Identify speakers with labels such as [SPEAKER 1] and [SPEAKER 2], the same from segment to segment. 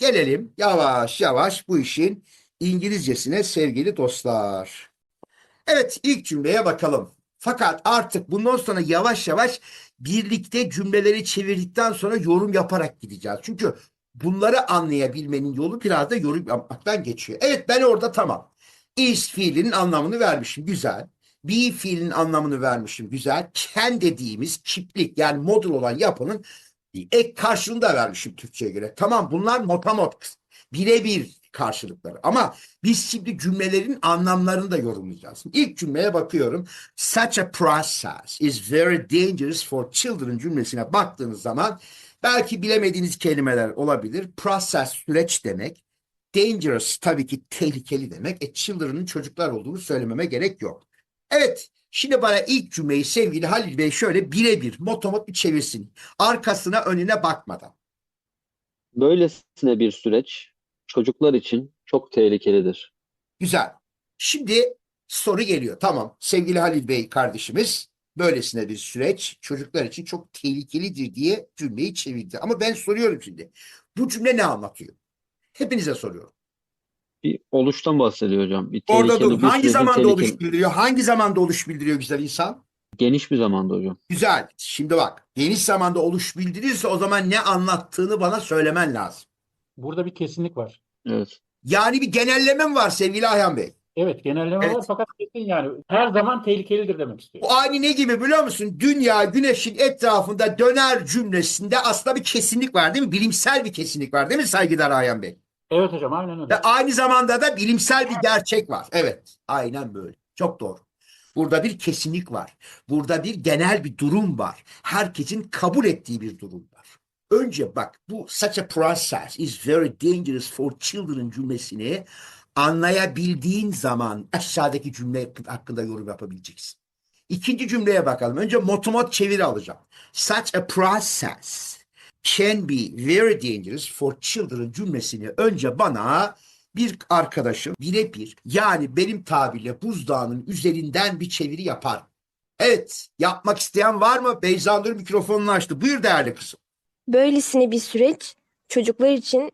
[SPEAKER 1] gelelim yavaş yavaş bu işin İngilizcesine sevgili dostlar. Evet ilk cümleye bakalım. Fakat artık bundan sonra yavaş yavaş birlikte cümleleri çevirdikten sonra yorum yaparak gideceğiz. Çünkü bunları anlayabilmenin yolu biraz da yorum yapmaktan geçiyor. Evet ben orada tamam. Is fiilinin anlamını vermişim. Güzel. Be fiilinin anlamını vermişim. Güzel. Can dediğimiz çiftlik yani model olan yapının ek karşılığını da vermişim Türkçe'ye göre. Tamam bunlar motamot. Birebir karşılıkları. Ama biz şimdi cümlelerin anlamlarını da yorumlayacağız. İlk cümleye bakıyorum. Such a process is very dangerous for children cümlesine baktığınız zaman belki bilemediğiniz kelimeler olabilir. Process süreç demek. Dangerous tabii ki tehlikeli demek. E children'ın çocuklar olduğunu söylememe gerek yok. Evet, şimdi bana ilk cümleyi sevgili Halil Bey şöyle birebir motomot bir çevirsin. Arkasına önüne bakmadan.
[SPEAKER 2] Böylesine bir süreç çocuklar için çok tehlikelidir.
[SPEAKER 1] Güzel. Şimdi soru geliyor. Tamam, sevgili Halil Bey kardeşimiz böylesine bir süreç çocuklar için çok tehlikelidir diye cümleyi çevirdi. Ama ben soruyorum şimdi. Bu cümle ne anlatıyor? Hepinize soruyorum.
[SPEAKER 2] Bir oluştan bahsediyor hocam. Bir
[SPEAKER 1] Orada
[SPEAKER 2] tehlikeli
[SPEAKER 1] dur.
[SPEAKER 2] bir
[SPEAKER 1] Hangi
[SPEAKER 2] sürecin
[SPEAKER 1] zamanda
[SPEAKER 2] tehlikeli-
[SPEAKER 1] oluş bildiriyor? Hangi zamanda oluş bildiriyor güzel insan?
[SPEAKER 2] Geniş bir zamanda hocam.
[SPEAKER 1] Güzel. Şimdi bak, geniş zamanda oluş bildirirse o zaman ne anlattığını bana söylemen lazım.
[SPEAKER 3] Burada bir kesinlik var.
[SPEAKER 2] Evet.
[SPEAKER 1] Yani bir genelleme mi var sevgili Ayhan Bey?
[SPEAKER 3] Evet genelleme
[SPEAKER 1] Evet.
[SPEAKER 3] var fakat kesin yani her zaman tehlikelidir demek istiyor.
[SPEAKER 1] Bu aynı ne gibi biliyor musun? Dünya güneşin etrafında döner cümlesinde aslında bir kesinlik var değil mi? Bilimsel bir kesinlik var değil mi saygıdeğer Ayhan Bey?
[SPEAKER 3] Evet hocam aynen öyle.
[SPEAKER 1] Ve aynı zamanda da bilimsel bir gerçek var. Evet, aynen böyle. Çok doğru. Burada bir kesinlik var. Burada bir genel bir durum var. Herkesin kabul ettiği bir durum var. Önce bak bu such a process is very dangerous for children cümlesini anlayabildiğin zaman aşağıdaki cümle hakkında yorum yapabileceksin. İkinci cümleye bakalım. Önce motomot çeviri alacağım. Such a process can be very dangerous for children cümlesini önce bana bir arkadaşım birebir yani benim tabirle buzdağının üzerinden bir çeviri yapar. Evet yapmak isteyen var mı? Beyza Nur mikrofonunu açtı. Buyur değerli kızım.
[SPEAKER 4] Böylesine bir süreç çocuklar için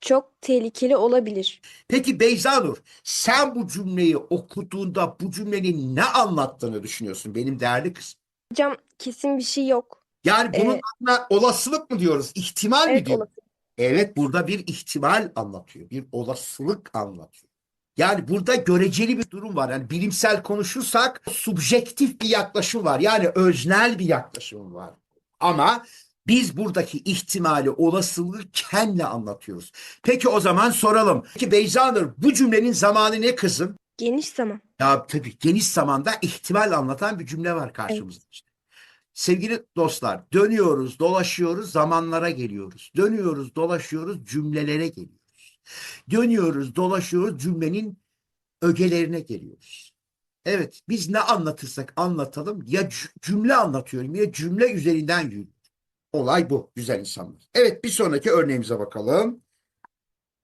[SPEAKER 4] çok tehlikeli olabilir.
[SPEAKER 1] Peki Beyza Nur sen bu cümleyi okuduğunda bu cümlenin ne anlattığını düşünüyorsun benim değerli kızım?
[SPEAKER 4] Hocam kesin bir şey yok.
[SPEAKER 1] Yani bunun
[SPEAKER 4] Evet.
[SPEAKER 1] adına olasılık mı diyoruz? İhtimal mi
[SPEAKER 4] Evet
[SPEAKER 1] diyoruz?
[SPEAKER 4] olası.
[SPEAKER 1] Evet burada bir ihtimal anlatıyor. Bir olasılık anlatıyor. Yani burada göreceli bir durum var. Yani bilimsel konuşursak subjektif bir yaklaşım var. Yani öznel bir yaklaşım var. Ama biz buradaki ihtimali, olasılığı kenle anlatıyoruz. Peki o zaman soralım. Peki Beyza Nur bu cümlenin zamanı ne kızım?
[SPEAKER 4] Geniş zaman.
[SPEAKER 1] Ya tabii geniş zamanda ihtimal anlatan bir cümle var karşımızda işte. Sevgili dostlar, dönüyoruz, dolaşıyoruz, zamanlara geliyoruz. Dönüyoruz, dolaşıyoruz, cümlelere geliyoruz. Dönüyoruz, dolaşıyoruz, cümlenin ögelerine geliyoruz. Evet, biz ne anlatırsak anlatalım ya cü- cümle anlatıyorum ya cümle üzerinden yürüyorum. Olay bu güzel insanlar. Evet, bir sonraki örneğimize bakalım.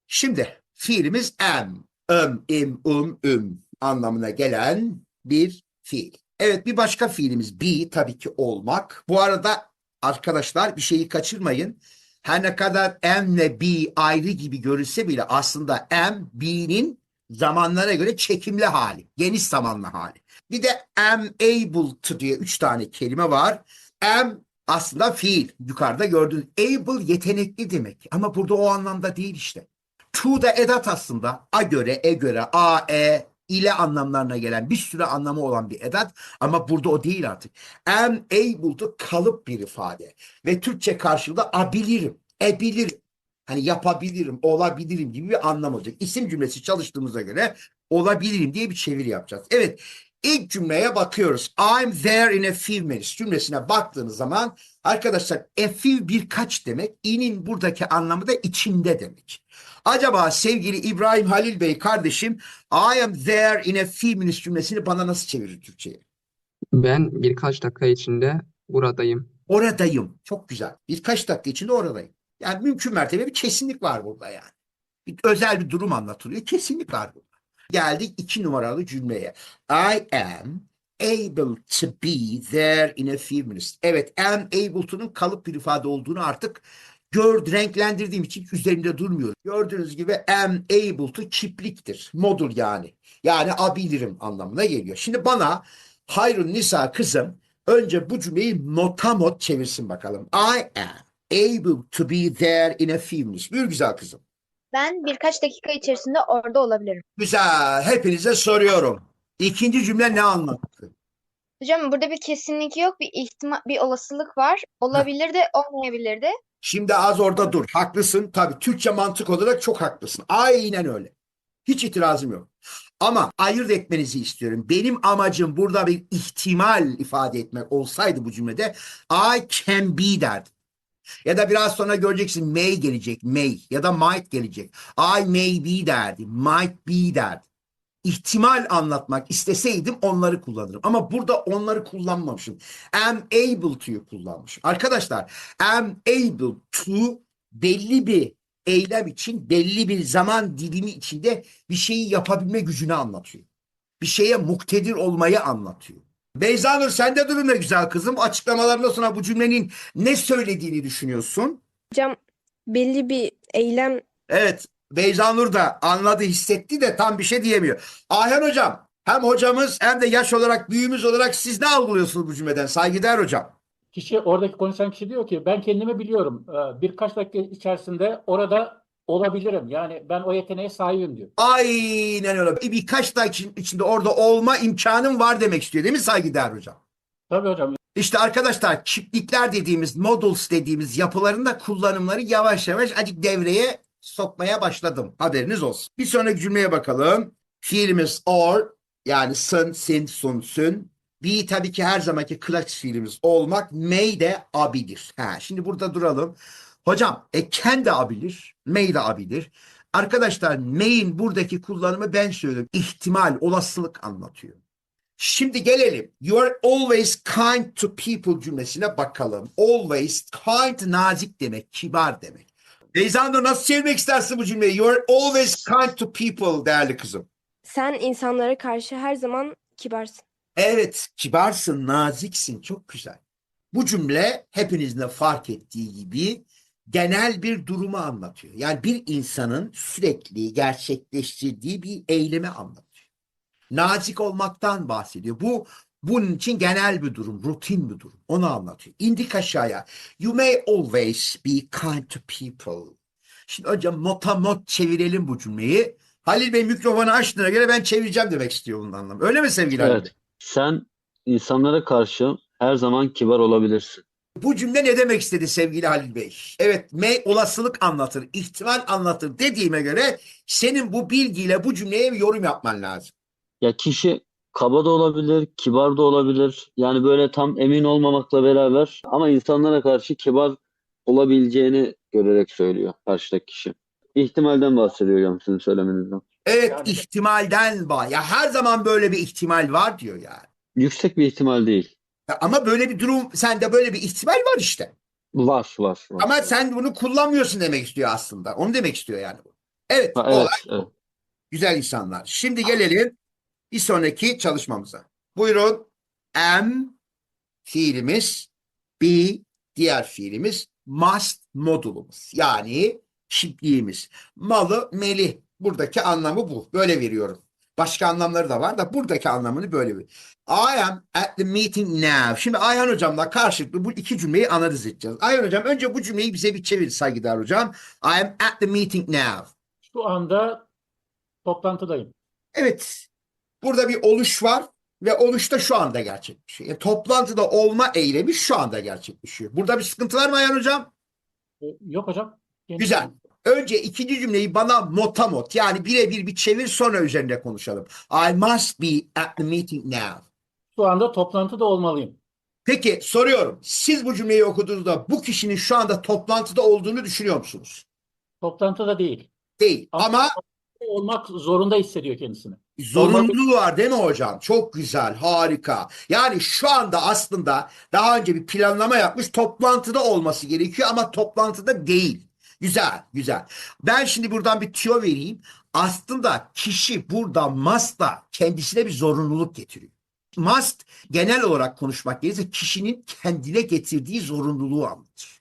[SPEAKER 1] Şimdi fiilimiz am, ım, im, um, üm anlamına gelen bir fiil. Evet bir başka fiilimiz be tabii ki olmak. Bu arada arkadaşlar bir şeyi kaçırmayın. Her ne kadar am'le be ayrı gibi görülse bile aslında am be'nin zamanlara göre çekimli hali. Geniş zamanlı hali. Bir de am able to diye üç tane kelime var. Am aslında fiil. Yukarıda gördüğünüz able yetenekli demek. Ama burada o anlamda değil işte. To da edat aslında. A göre, e göre, a, e ile anlamlarına gelen bir sürü anlamı olan bir edat ama burada o değil artık. Am able to kalıp bir ifade ve Türkçe karşılığı abilirim, ebilirim. Hani yapabilirim, olabilirim gibi bir anlam olacak. İsim cümlesi çalıştığımıza göre olabilirim diye bir çeviri yapacağız. Evet, ilk cümleye bakıyoruz. I'm there in a few minutes cümlesine baktığınız zaman arkadaşlar a few birkaç demek. İnin buradaki anlamı da içinde demek. Acaba sevgili İbrahim Halil Bey kardeşim I am there in a few minutes cümlesini bana nasıl çevirir Türkçe'ye?
[SPEAKER 5] Ben birkaç dakika içinde buradayım.
[SPEAKER 1] Oradayım. Çok güzel. Birkaç dakika içinde oradayım. Yani mümkün mertebe bir kesinlik var burada yani. Bir özel bir durum anlatılıyor. Kesinlik var burada. Geldik iki numaralı cümleye. I am able to be there in a few minutes. Evet, am able to'nun kalıp bir ifade olduğunu artık Gör, renklendirdiğim için üzerinde durmuyorum. Gördüğünüz gibi am able to kipliktir. Modul yani. Yani abilirim anlamına geliyor. Şimdi bana Hayrun Nisa kızım önce bu cümleyi motamot çevirsin bakalım. I am able to be there in a few minutes. Buyur güzel kızım.
[SPEAKER 6] Ben birkaç dakika içerisinde orada olabilirim.
[SPEAKER 1] Güzel. Hepinize soruyorum. İkinci cümle ne anlattı?
[SPEAKER 6] Hocam burada bir kesinlik yok, bir ihtimal, bir olasılık var. Olabilir de olmayabilir de.
[SPEAKER 1] Şimdi az orada dur. Haklısın. Tabii Türkçe mantık olarak çok haklısın. Aynen öyle. Hiç itirazım yok. Ama ayırt etmenizi istiyorum. Benim amacım burada bir ihtimal ifade etmek olsaydı bu cümlede I can be derdim. Ya da biraz sonra göreceksin may gelecek, may ya da might gelecek. I may be derdim, might be derdim. İhtimal anlatmak isteseydim onları kullanırım. Ama burada onları kullanmamışım. Am able to'yu kullanmışım. Arkadaşlar am able to belli bir eylem için belli bir zaman dilimi içinde bir şeyi yapabilme gücünü anlatıyor. Bir şeye muktedir olmayı anlatıyor. Beyza Nur sende durum ne güzel kızım? Açıklamalarından sonra bu cümlenin ne söylediğini düşünüyorsun?
[SPEAKER 4] Hocam belli bir eylem
[SPEAKER 1] Evet Beyza Nur da anladı hissetti de tam bir şey diyemiyor. Ayhan hocam hem hocamız hem de yaş olarak büyüğümüz olarak siz ne algılıyorsunuz bu cümleden? Saygıdeğer hocam.
[SPEAKER 3] Kişi oradaki konuşan kişi diyor ki ben kendimi biliyorum. Ee, Birkaç dakika içerisinde orada olabilirim. Yani ben o yeteneğe sahibim diyor.
[SPEAKER 1] Aynen öyle. Bir- Birkaç dakika içinde orada olma imkanım var demek istiyor değil mi saygıdeğer hocam?
[SPEAKER 3] Tabii hocam.
[SPEAKER 1] İşte arkadaşlar çiftlikler dediğimiz, models dediğimiz yapılarında kullanımları yavaş yavaş acık devreye sokmaya başladım. Haberiniz olsun. Bir sonraki cümleye bakalım. Fiilimiz or yani sın, sin, sun, sün. Be tabii ki her zamanki clutch fiilimiz olmak. May de abilir. Ha, şimdi burada duralım. Hocam e can de abilir. May de abilir. Arkadaşlar may'in buradaki kullanımı ben söylüyorum. İhtimal, olasılık anlatıyor. Şimdi gelelim. You are always kind to people cümlesine bakalım. Always kind nazik demek, kibar demek. Beyza Nur nasıl çevirmek istersin bu cümleyi? You are always kind to people değerli kızım.
[SPEAKER 4] sen insanlara karşı her zaman kibarsın.
[SPEAKER 1] Evet, kibarsın, naziksin. Çok güzel. Bu cümle hepinizin de fark ettiği gibi genel bir durumu anlatıyor. Yani bir insanın sürekli gerçekleştirdiği bir eylemi anlatıyor. Nazik olmaktan bahsediyor. Bu bunun için genel bir durum, rutin bir durum. Onu anlatıyor. İndik aşağıya. You may always be kind to people. Şimdi önce motamot çevirelim bu cümleyi. Halil Bey mikrofonu açtığına göre ben çevireceğim demek istiyor bunun anlamı. Öyle mi sevgili Halil Bey?
[SPEAKER 2] Evet. Sen insanlara karşı her zaman kibar olabilirsin.
[SPEAKER 1] Bu cümle ne demek istedi sevgili Halil Bey? Evet, may olasılık anlatır, ihtimal anlatır dediğime göre senin bu bilgiyle bu cümleye bir yorum yapman lazım.
[SPEAKER 2] Ya kişi kaba da olabilir, kibar da olabilir. Yani böyle tam emin olmamakla beraber ama insanlara karşı kibar olabileceğini görerek söylüyor karşıdaki kişi. İhtimalden bahsediyor hocam sizin söylemenizden.
[SPEAKER 1] Evet,
[SPEAKER 3] Yani-
[SPEAKER 1] ihtimalden bağ. Ya her zaman böyle bir ihtimal var diyor yani.
[SPEAKER 2] Yüksek bir ihtimal değil.
[SPEAKER 1] Ama böyle bir durum, sende böyle bir ihtimal var işte.
[SPEAKER 2] Var, var, var.
[SPEAKER 1] Ama sen bunu kullanmıyorsun demek istiyor aslında. Onu demek istiyor yani. Evet,
[SPEAKER 2] Ha, evet, evet.
[SPEAKER 1] Güzel insanlar. Şimdi gelelim bir sonraki çalışmamıza. Buyurun. Am fiilimiz, be diğer fiilimiz, must modulumuz. Yani şipliğimiz. Malı, meli. Buradaki anlamı bu. Böyle veriyorum. Başka anlamları da var da buradaki anlamını böyle ver. I am at the meeting now. Şimdi Ayhan hocamla karşılıklı bu iki cümleyi analiz edeceğiz. Ayhan hocam önce bu cümleyi bize bir çevir saygıdeğer hocam. I am at the meeting now.
[SPEAKER 3] Şu anda toplantıdayım.
[SPEAKER 1] Evet. Burada bir oluş var ve oluş da şu anda gerçekleşiyor. Yani toplantıda olma eylemi şu anda gerçekleşiyor. Burada bir sıkıntı var mı Ayhan Hocam?
[SPEAKER 3] Ee, Yok hocam. Yeni-
[SPEAKER 1] Güzel. Önce ikinci cümleyi bana motamot yani birebir bir çevir sonra üzerinde konuşalım. I must be at the meeting now.
[SPEAKER 3] Şu anda toplantıda olmalıyım.
[SPEAKER 1] Peki soruyorum. Siz bu cümleyi okuduğunuzda bu kişinin şu anda toplantıda olduğunu düşünüyor musunuz?
[SPEAKER 3] Toplantıda değil.
[SPEAKER 1] Değil. Ama
[SPEAKER 3] Olmak zorunda hissediyor kendisini.
[SPEAKER 1] Zorunluluğu var değil mi hocam? Çok güzel, harika. Yani şu anda aslında daha önce bir planlama yapmış, toplantıda olması gerekiyor ama toplantıda değil. Güzel, güzel. Ben şimdi buradan bir tüyo vereyim. Aslında kişi burada must'la kendisine bir zorunluluk getiriyor. Must genel olarak konuşmak gerekirse kişinin kendine getirdiği zorunluluğu anlatır.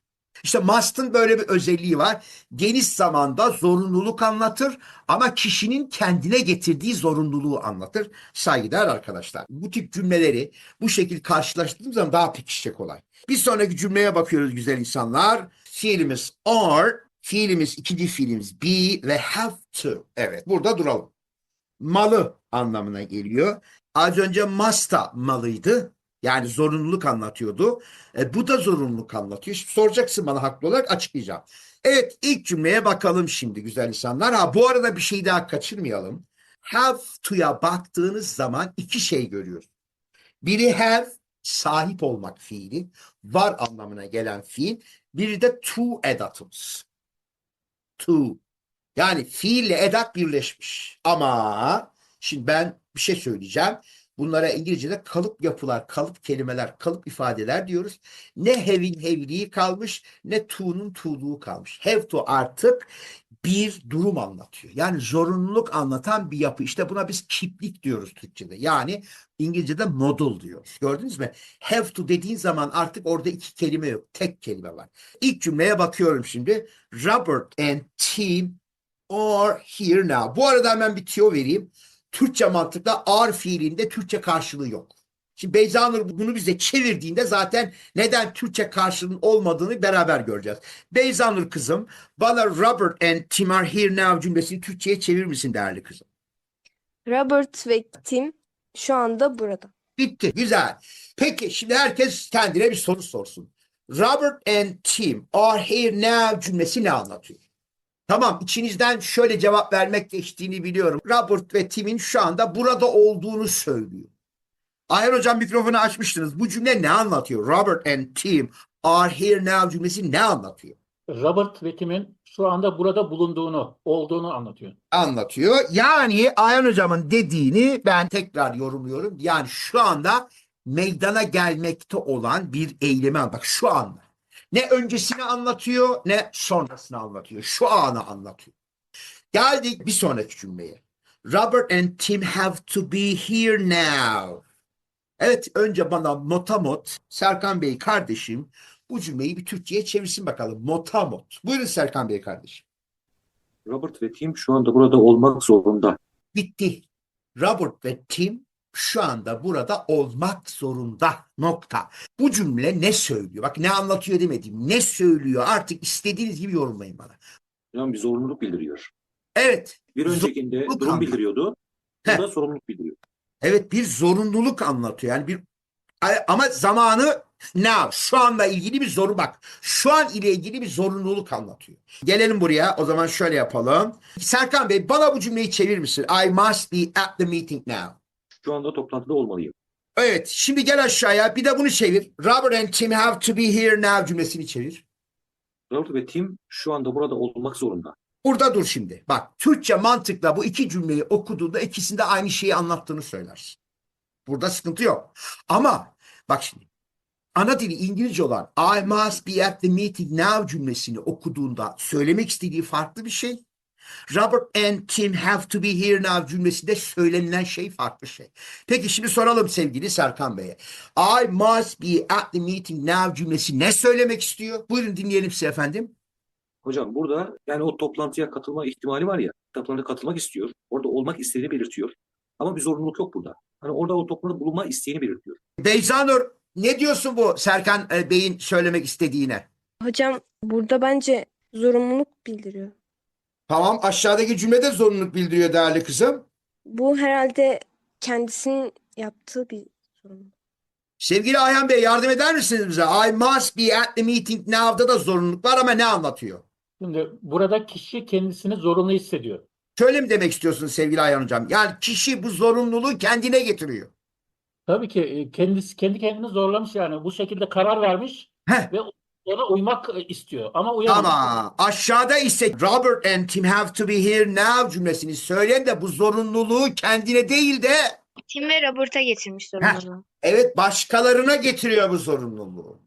[SPEAKER 1] İşte must'ın böyle bir özelliği var. Geniş zamanda zorunluluk anlatır ama kişinin kendine getirdiği zorunluluğu anlatır. Saygıdeğer arkadaşlar. Bu tip cümleleri bu şekilde karşılaştırdığımız zaman daha pekişecek olay. Bir sonraki cümleye bakıyoruz güzel insanlar. Fiilimiz are, fiilimiz ikinci fiilimiz be ve have to. Evet burada duralım. Malı anlamına geliyor. Az önce must'a malıydı. Yani zorunluluk anlatıyordu. E, bu da zorunluluk anlatıyor. Şimdi soracaksın bana haklı olarak açıklayacağım. Evet ilk cümleye bakalım şimdi güzel insanlar. Ha bu arada bir şey daha kaçırmayalım. Have to'ya baktığınız zaman iki şey görüyoruz. Biri have sahip olmak fiili. Var anlamına gelen fiil. Biri de to edatımız. To. Yani fiille edat birleşmiş. Ama şimdi ben bir şey söyleyeceğim. Bunlara İngilizce'de kalıp yapılar, kalıp kelimeler, kalıp ifadeler diyoruz. Ne have'in have'liği kalmış ne to'nun to'luğu kalmış. Have to artık bir durum anlatıyor. Yani zorunluluk anlatan bir yapı. İşte buna biz kiplik diyoruz Türkçe'de. Yani İngilizce'de model diyoruz. Gördünüz mü? Have to dediğin zaman artık orada iki kelime yok. Tek kelime var. İlk cümleye bakıyorum şimdi. Robert and Tim are here now. Bu arada hemen bir tüyo vereyim. Türkçe mantıkla are fiilinde Türkçe karşılığı yok. Şimdi Beyza Nur bunu bize çevirdiğinde zaten neden Türkçe karşılığının olmadığını beraber göreceğiz. Beyza Nur kızım bana Robert and Tim are here now cümlesini Türkçe'ye çevirir misin değerli kızım?
[SPEAKER 4] Robert ve Tim şu anda burada.
[SPEAKER 1] Bitti. Güzel. Peki şimdi herkes kendine bir soru sorsun. Robert and Tim are here now cümlesi ne anlatıyor? Tamam içinizden şöyle cevap vermek geçtiğini biliyorum. Robert ve Tim'in şu anda burada olduğunu söylüyor. Ayhan hocam mikrofonu açmıştınız. Bu cümle ne anlatıyor? Robert and Tim are here now cümlesi ne anlatıyor?
[SPEAKER 3] Robert ve Tim'in şu anda burada bulunduğunu, olduğunu anlatıyor.
[SPEAKER 1] anlatıyor. Yani Ayhan hocamın dediğini ben tekrar yorumluyorum. Yani şu anda meydana gelmekte olan bir eylemi bak şu anda. Ne öncesini anlatıyor ne sonrasını anlatıyor. Şu anı anlatıyor. Geldik bir sonraki cümleye. Robert and Tim have to be here now. Evet önce bana motamot Serkan Bey kardeşim bu cümleyi bir Türkçe'ye çevirsin bakalım. Motamot. Buyurun Serkan Bey kardeşim.
[SPEAKER 7] Robert ve Tim şu anda burada olmak zorunda.
[SPEAKER 1] Bitti. Robert ve Tim şu anda burada olmak zorunda. Nokta. Bu cümle ne söylüyor? Bak ne anlatıyor demedim. Ne söylüyor? Artık istediğiniz gibi yorumlayın bana.
[SPEAKER 7] Yani bir zorunluluk bildiriyor.
[SPEAKER 1] Evet.
[SPEAKER 7] Bir öncekinde
[SPEAKER 1] Zorunluluk
[SPEAKER 7] durum
[SPEAKER 1] anlamı.
[SPEAKER 7] bildiriyordu. Burada sorumluluk bildiriyor.
[SPEAKER 1] Evet bir zorunluluk anlatıyor. Yani bir ama zamanı now şu anda ilgili bir zoru bak. Şu an ile ilgili bir zorunluluk anlatıyor. Gelelim buraya. O zaman şöyle yapalım. Serkan Bey bana bu cümleyi çevirir misin? I must be at the meeting now.
[SPEAKER 7] Şu anda toplantıda olmalıyım.
[SPEAKER 1] Evet, şimdi gel aşağıya. Bir de bunu çevir. Robert and Tim have to be here now cümlesini çevir.
[SPEAKER 7] Robert ve Tim şu anda burada olmak zorunda.
[SPEAKER 1] Burada dur şimdi. Bak, Türkçe mantıkla bu iki cümleyi okuduğunda ikisinde aynı şeyi anlattığını söylersin. Burada sıkıntı yok. Ama bak şimdi. Ana dili İngilizce olan I must be at the meeting now cümlesini okuduğunda söylemek istediği farklı bir şey. Robert and Tim have to be here now cümlesinde söylenilen şey farklı şey. Peki şimdi soralım sevgili Serkan Bey'e. I must be at the meeting now cümlesi ne söylemek istiyor? Buyurun dinleyelim size efendim.
[SPEAKER 7] Hocam burada yani o toplantıya katılma ihtimali var ya. Toplantıya katılmak istiyor. Orada olmak istediğini belirtiyor. Ama bir zorunluluk yok burada. Hani orada o toplantıda bulunma isteğini belirtiyor.
[SPEAKER 1] Beyzanur ne diyorsun bu Serkan e, Bey'in söylemek istediğine?
[SPEAKER 4] Hocam burada bence zorunluluk bildiriyor.
[SPEAKER 1] Tamam aşağıdaki cümlede zorunluluk bildiriyor değerli kızım.
[SPEAKER 4] Bu herhalde kendisinin yaptığı bir zorunluluk.
[SPEAKER 1] Sevgili Ayhan Bey yardım eder misiniz bize? I must be at the meeting now'da da zorunluluk var ama ne anlatıyor?
[SPEAKER 3] Şimdi burada kişi kendisini zorunlu hissediyor.
[SPEAKER 1] Şöyle mi demek istiyorsunuz sevgili Ayhan Hocam? Yani kişi bu zorunluluğu kendine getiriyor.
[SPEAKER 3] Tabii ki e, kendisi kendi kendini zorlamış yani bu şekilde karar vermiş
[SPEAKER 1] Heh.
[SPEAKER 3] ve ona uymak istiyor ama uyamıyor.
[SPEAKER 1] Ama aşağıda ise Robert and Tim have to be here now cümlesini söyleyen de bu zorunluluğu kendine değil de
[SPEAKER 6] Tim ve Robert'a getirmiş sorumluluğu.
[SPEAKER 1] evet başkalarına getiriyor bu zorunluluğu.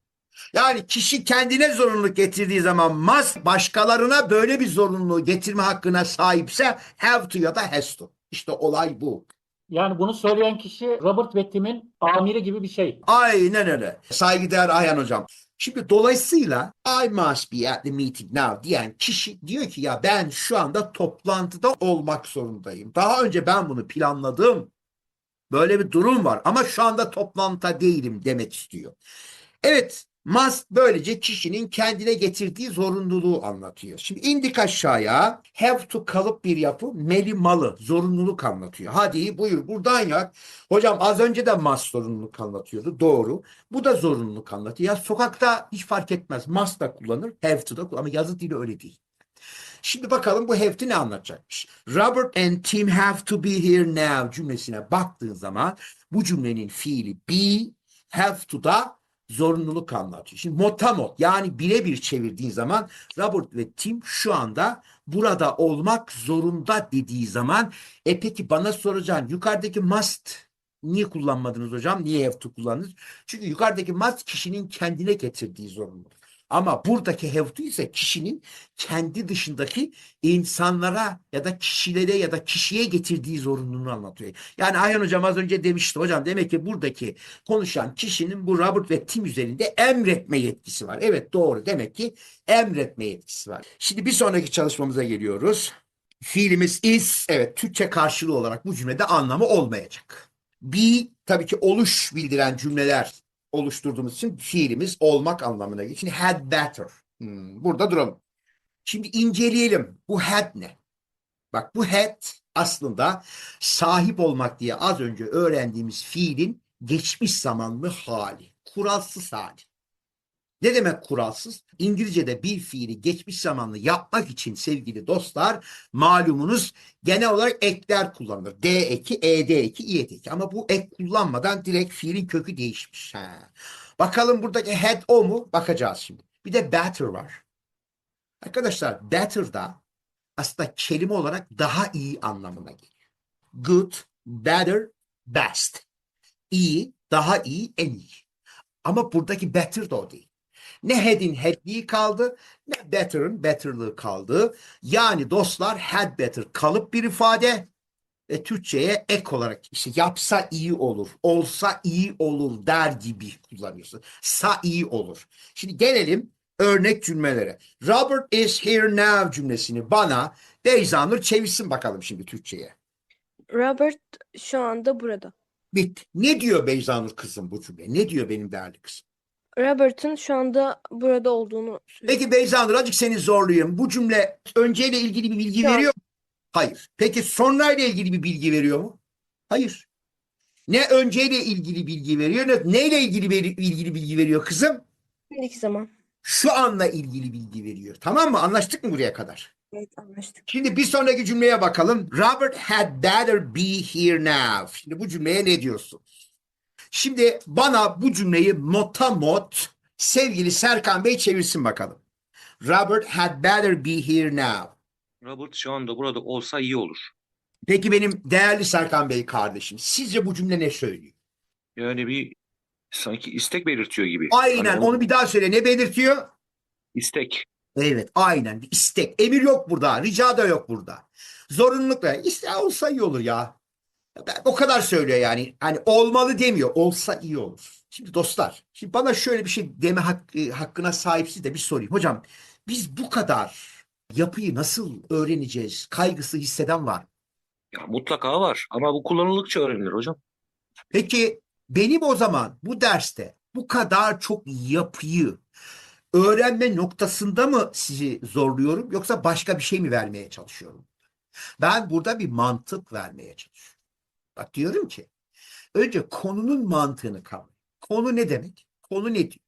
[SPEAKER 1] Yani kişi kendine zorunluluk getirdiği zaman must başkalarına böyle bir zorunluluğu getirme hakkına sahipse have to ya da has to. İşte olay bu.
[SPEAKER 3] Yani bunu söyleyen kişi Robert ve Tim'in amiri gibi bir şey.
[SPEAKER 1] Aynen öyle. Saygıdeğer Ayhan hocam. Şimdi dolayısıyla I must be at the meeting now diyen kişi diyor ki ya ben şu anda toplantıda olmak zorundayım. Daha önce ben bunu planladım. Böyle bir durum var ama şu anda toplantıda değilim demek istiyor. Evet, must böylece kişinin kendine getirdiği zorunluluğu anlatıyor. Şimdi indik aşağıya have to kalıp bir yapı meli malı zorunluluk anlatıyor. Hadi buyur buradan yak. Hocam az önce de must zorunluluk anlatıyordu. Doğru. Bu da zorunluluk anlatıyor. Ya sokakta hiç fark etmez. Must da kullanır, have to da kullanır ama yazı dili öyle değil. Şimdi bakalım bu have ne anlatacakmış? Robert and Tim have to be here now cümlesine baktığın zaman bu cümlenin fiili be, have to da zorunluluk anlatıyor. Şimdi motamot yani birebir çevirdiğin zaman Robert ve Tim şu anda burada olmak zorunda dediği zaman e peki bana soracaksın yukarıdaki must niye kullanmadınız hocam? Niye have to kullandınız? Çünkü yukarıdaki must kişinin kendine getirdiği zorunluluk. Ama buradaki to ise kişinin kendi dışındaki insanlara ya da kişilere ya da kişiye getirdiği zorunluluğunu anlatıyor. Yani Ayhan hocam az önce demişti hocam demek ki buradaki konuşan kişinin bu Robert ve Tim üzerinde emretme yetkisi var. Evet doğru demek ki emretme yetkisi var. Şimdi bir sonraki çalışmamıza geliyoruz. Fiilimiz is evet Türkçe karşılığı olarak bu cümlede anlamı olmayacak. Be tabii ki oluş bildiren cümleler oluşturduğumuz için fiilimiz olmak anlamına geliyor. Şimdi had better. Hmm, burada duralım. Şimdi inceleyelim. Bu had ne? Bak bu had aslında sahip olmak diye az önce öğrendiğimiz fiilin geçmiş zamanlı hali. Kuralsız hali. Ne demek kuralsız? İngilizce'de bir fiili geçmiş zamanlı yapmak için sevgili dostlar malumunuz genel olarak ekler kullanılır. D eki, ed eki, iyet eki. Ama bu ek kullanmadan direkt fiilin kökü değişmiş. Ha. Bakalım buradaki had o mu? Bakacağız şimdi. Bir de better var. Arkadaşlar better da aslında kelime olarak daha iyi anlamına geliyor. Good, better, best. İyi, daha iyi, en iyi. Ama buradaki better da o değil. Ne had'in had'liği kaldı, ne better'ın better'lığı kaldı. Yani dostlar had better kalıp bir ifade ve Türkçe'ye ek olarak işte yapsa iyi olur, olsa iyi olur der gibi kullanıyorsun. Sa iyi olur. Şimdi gelelim örnek cümlelere. Robert is here now cümlesini bana Beyzanur çevirsin bakalım şimdi Türkçe'ye.
[SPEAKER 4] Robert şu anda burada.
[SPEAKER 1] Bitti. Ne diyor Beyzanur kızım bu cümle? Ne diyor benim değerli kızım?
[SPEAKER 4] Robert'ın şu anda burada olduğunu söylüyor.
[SPEAKER 1] Peki Beyzanur azıcık seni zorlayayım. Bu cümle önceyle ilgili bir bilgi
[SPEAKER 4] Yok.
[SPEAKER 1] veriyor mu? Hayır. Peki sonrayla ilgili bir bilgi veriyor mu? Hayır. Ne önceyle ilgili bilgi veriyor ne neyle ilgili veri- ilgili bilgi veriyor kızım?
[SPEAKER 4] Şimdiki zaman.
[SPEAKER 1] Şu anla ilgili bilgi veriyor. Tamam mı? Anlaştık mı buraya kadar?
[SPEAKER 4] Evet anlaştık.
[SPEAKER 1] Şimdi bir sonraki cümleye bakalım. Robert had better be here now. Şimdi bu cümleye ne diyorsun? Şimdi bana bu cümleyi motamot sevgili Serkan Bey çevirsin bakalım. Robert had better be here now.
[SPEAKER 7] Robert şu anda burada olsa iyi olur.
[SPEAKER 1] Peki benim değerli Serkan Bey kardeşim, sizce bu cümle ne söylüyor?
[SPEAKER 7] Yani bir sanki istek belirtiyor gibi.
[SPEAKER 1] Aynen
[SPEAKER 7] Hani
[SPEAKER 1] onu bir daha söyle. Ne belirtiyor?
[SPEAKER 7] istek.
[SPEAKER 1] Evet, aynen. İstek. Emir yok burada. Rica da yok burada. Zorunlulukla. İşte olsa iyi olur ya. Ben o kadar söylüyor yani. Hani olmalı demiyor. Olsa iyi olur. Şimdi dostlar, şimdi bana şöyle bir şey deme hakkı, hakkına sahipsiz de bir sorayım. Hocam, biz bu kadar yapıyı nasıl öğreneceğiz? Kaygısı hisseden var. mı?
[SPEAKER 7] Ya mutlaka var ama bu kullanıldıkça öğrenilir hocam.
[SPEAKER 1] Peki benim o zaman bu derste bu kadar çok yapıyı öğrenme noktasında mı sizi zorluyorum yoksa başka bir şey mi vermeye çalışıyorum? Ben burada bir mantık vermeye çalışıyorum. Bak diyorum ki önce konunun mantığını kavrayın. Konu ne demek? Konu ne diyor?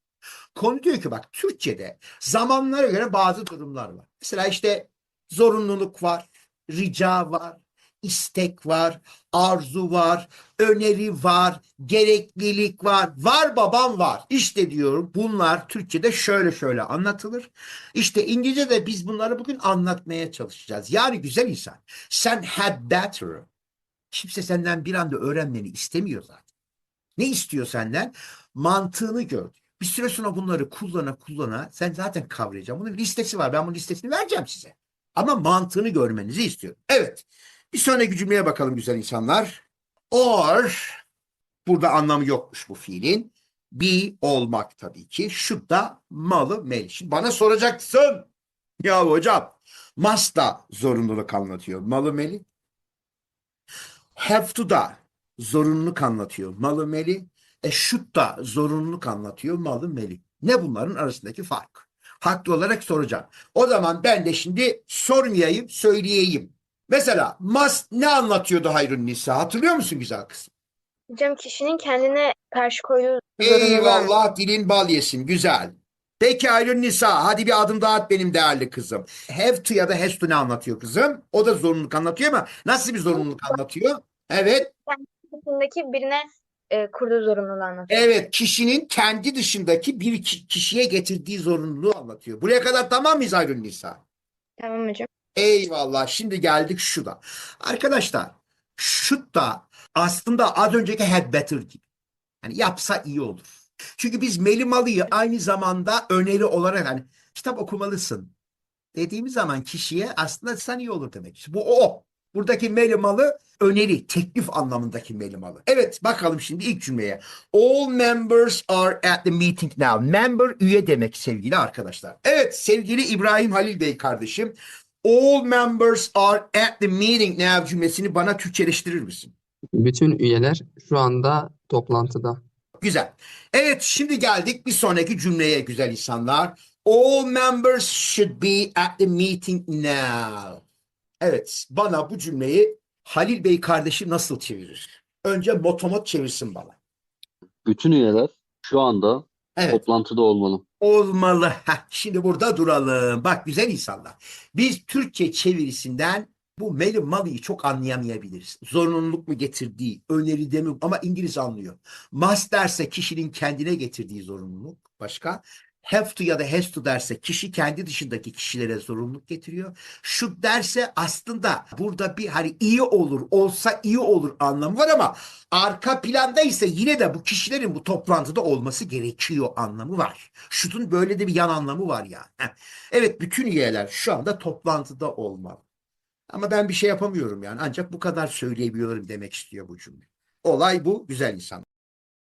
[SPEAKER 1] Konu diyor ki bak Türkçe'de zamanlara göre bazı durumlar var. Mesela işte zorunluluk var, rica var, istek var, arzu var, öneri var, gereklilik var. Var babam var. İşte diyorum bunlar Türkçe'de şöyle şöyle anlatılır. İşte İngilizce'de biz bunları bugün anlatmaya çalışacağız. Yani güzel insan sen had better. Kimse senden bir anda öğrenmeni istemiyor zaten. Ne istiyor senden? Mantığını gör. Bir süre sonra bunları kullana kullana sen zaten kavrayacaksın. Bunun listesi var. Ben bunun listesini vereceğim size. Ama mantığını görmenizi istiyorum. Evet. Bir sonraki cümleye bakalım güzel insanlar. Or burada anlamı yokmuş bu fiilin. be olmak tabii ki. Should da malı meli. Şimdi bana soracaksın. Ya hocam must da zorunluluk anlatıyor. Malı meli. Have to da zorunluluk anlatıyor. Malı meli. E should da zorunluluk anlatıyor. Malı meli. Ne bunların arasındaki fark? Haklı olarak soracağım. O zaman ben de şimdi sormayayım, söyleyeyim. Mesela must ne anlatıyordu Hayrun Nisa? Hatırlıyor musun güzel kızım?
[SPEAKER 4] Hocam kişinin kendine karşı koyduğu zorunluluğu
[SPEAKER 1] Eyvallah dilin bal yesin. Güzel. Peki Hayrun Nisa hadi bir adım daha at benim değerli kızım. Have to ya da has to ne anlatıyor kızım? O da zorunluluk anlatıyor ama nasıl bir zorunluluk anlatıyor? Evet.
[SPEAKER 4] dışındaki birine e, kurduğu zorunluluğu anlatıyor.
[SPEAKER 1] Evet, kişinin kendi dışındaki bir ki- kişiye getirdiği zorunluluğu anlatıyor. Buraya kadar tamam mıyız Aylin Nisa?
[SPEAKER 4] Tamam hocam.
[SPEAKER 1] Eyvallah. Şimdi geldik şuda. Arkadaşlar, şut da aslında az önceki had better gibi. Yani yapsa iyi olur. Çünkü biz Melimalı'yı aynı zamanda öneri olarak hani kitap okumalısın dediğimiz zaman kişiye aslında sen iyi olur demek. Bu o. Buradaki melimalı öneri, teklif anlamındaki melimalı. Evet bakalım şimdi ilk cümleye. All members are at the meeting now. Member üye demek sevgili arkadaşlar. Evet sevgili İbrahim Halil Bey kardeşim. All members are at the meeting now cümlesini bana Türkçeleştirir misin?
[SPEAKER 5] Bütün üyeler şu anda toplantıda.
[SPEAKER 1] Güzel. Evet şimdi geldik bir sonraki cümleye güzel insanlar. All members should be at the meeting now. Evet bana bu cümleyi Halil Bey kardeşim nasıl çevirir? Önce motomot çevirsin bana.
[SPEAKER 2] Bütün üyeler şu anda
[SPEAKER 1] Evet.
[SPEAKER 2] toplantıda olmalı.
[SPEAKER 1] Olmalı. Heh, şimdi burada duralım. Bak güzel insanlar. Biz Türkçe çevirisinden bu meli malıyı çok anlayamayabiliriz. Zorunluluk mu getirdiği, öneride mi ama İngiliz anlıyor. Must derse kişinin kendine getirdiği zorunluluk başka. Have to ya da has to derse kişi kendi dışındaki kişilere zorunluluk getiriyor. Should derse aslında burada bir hani iyi olur, olsa iyi olur anlamı var ama arka planda ise yine de bu kişilerin bu toplantıda olması gerekiyor anlamı var. Should'un böyle de bir yan anlamı var ya. Heh. Evet bütün üyeler şu anda toplantıda olmalı. Ama ben bir şey yapamıyorum yani. Ancak bu kadar söyleyebiliyorum demek istiyor bu cümle. Olay bu güzel insan.